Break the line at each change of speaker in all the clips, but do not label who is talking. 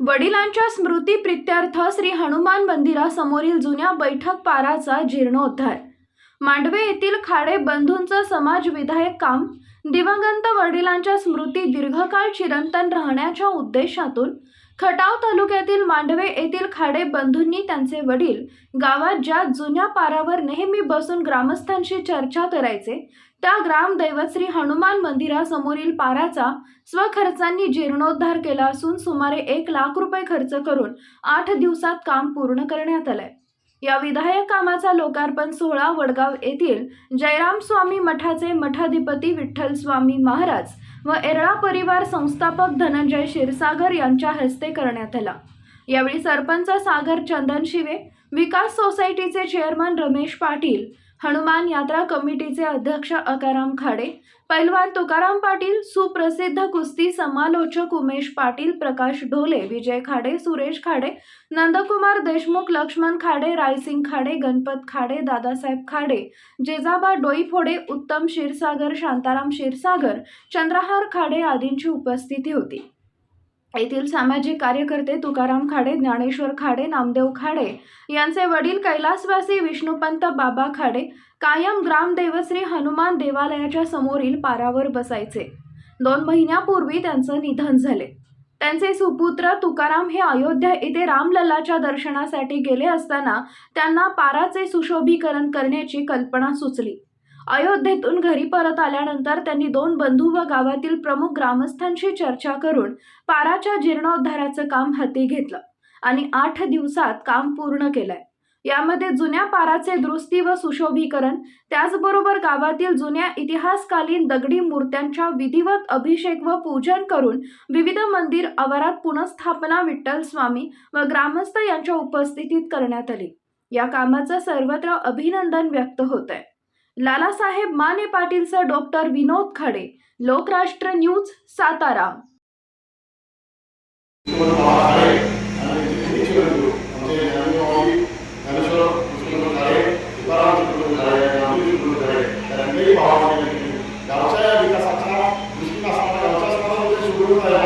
वडिलांच्या स्मृतीप्रित्यर्थ श्री हनुमान मंदिरासमोरील जुन्या बैठक पाराचा जीर्णोद्धार. मांडवे येथील खाडे बंधूंचं समाज विधायक काम दिवंगत वडिलांच्या स्मृती दीर्घकाळ चिरंतन राहण्याच्या उद्देशातून खटाव तालुक्यातील मांडवे येथील खाडे बंधूंनी त्यांचे वडील गावात ज्या जुन्या पारावर नेहमी बसून ग्रामस्थांशी चर्चा करायचे त्या ग्रामदैवत श्री हनुमान मंदिरासमोरील पाराचा स्वखर्चांनी जीर्णोद्धार केला असून सुमारे एक लाख रुपये खर्च करून आठ दिवसात काम पूर्ण करण्यात आलंय. या विधायक कामाचा लोकार्पण सोहळा वडगाव येथील जयराम स्वामी मठाचे मठाधिपती विठ्ठल स्वामी महाराज व एरळा परिवार संस्थापक धनंजय क्षीरसागर यांच्या हस्ते करण्यात आला. यावेळी सरपंच सागर चंदन शिवे विकास सोसायटीचे चेअरमन रमेश पाटील हनुमान यात्रा कमिटीचे अध्यक्ष अकाराम खाडे पैलवान तुकाराम पाटील सुप्रसिद्ध कुस्ती समालोचक उमेश पाटील प्रकाश ढोले विजय खाडे सुरेश खाडे नंदकुमार देशमुख लक्ष्मण खाडे रायसिंग खाडे गणपत खाडे दादासाहेब खाडे जेजाबा डोईफोडे उत्तम क्षीरसागर शांताराम क्षीरसागर चंद्रहार खाडे आदींची उपस्थिती होती. येथील सामाजिक कार्यकर्ते तुकाराम खाडे ज्ञानेश्वर खाडे नामदेव खाडे यांचे वडील कैलासवासी विष्णुपंत बाबा खाडे कायम ग्रामदेवश्री हनुमान देवालयाच्या समोरील पारावर बसायचे. दोन महिन्यापूर्वी त्यांचं निधन झाले. त्यांचे सुपुत्र तुकाराम हे अयोध्या येथे रामलल्लाच्या दर्शनासाठी गेले असताना त्यांना पाराचे सुशोभीकरण करण्याची कल्पना सुचली. अयोध्येतून घरी परत आल्यानंतर त्यांनी दोन बंधू व गावातील प्रमुख ग्रामस्थांशी चर्चा करून पाराच्या जीर्णोद्धाराचं काम हाती घेतलं आणि आठ दिवसात काम पूर्ण केलंय. यामध्ये जुन्या पाराचे दुरुस्ती व सुशोभीकरण त्याचबरोबर गावातील जुन्या इतिहासकालीन दगडी मूर्त्यांच्या विधिवत अभिषेक व पूजन करून विविध मंदिर आवारात पुनर्स्थापना विठ्ठल स्वामी व ग्रामस्थ यांच्या उपस्थितीत करण्यात आली. या कामाचं सर्वत्र अभिनंदन व्यक्त होत आहे लालासाहेब माने पाटीलसह डॉक्टर विनोद खडे लोकराष्ट्र न्यूज सातारा.
विकासाच्या दृष्टीने असणारा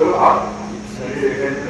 그 앞, 뒤에 있는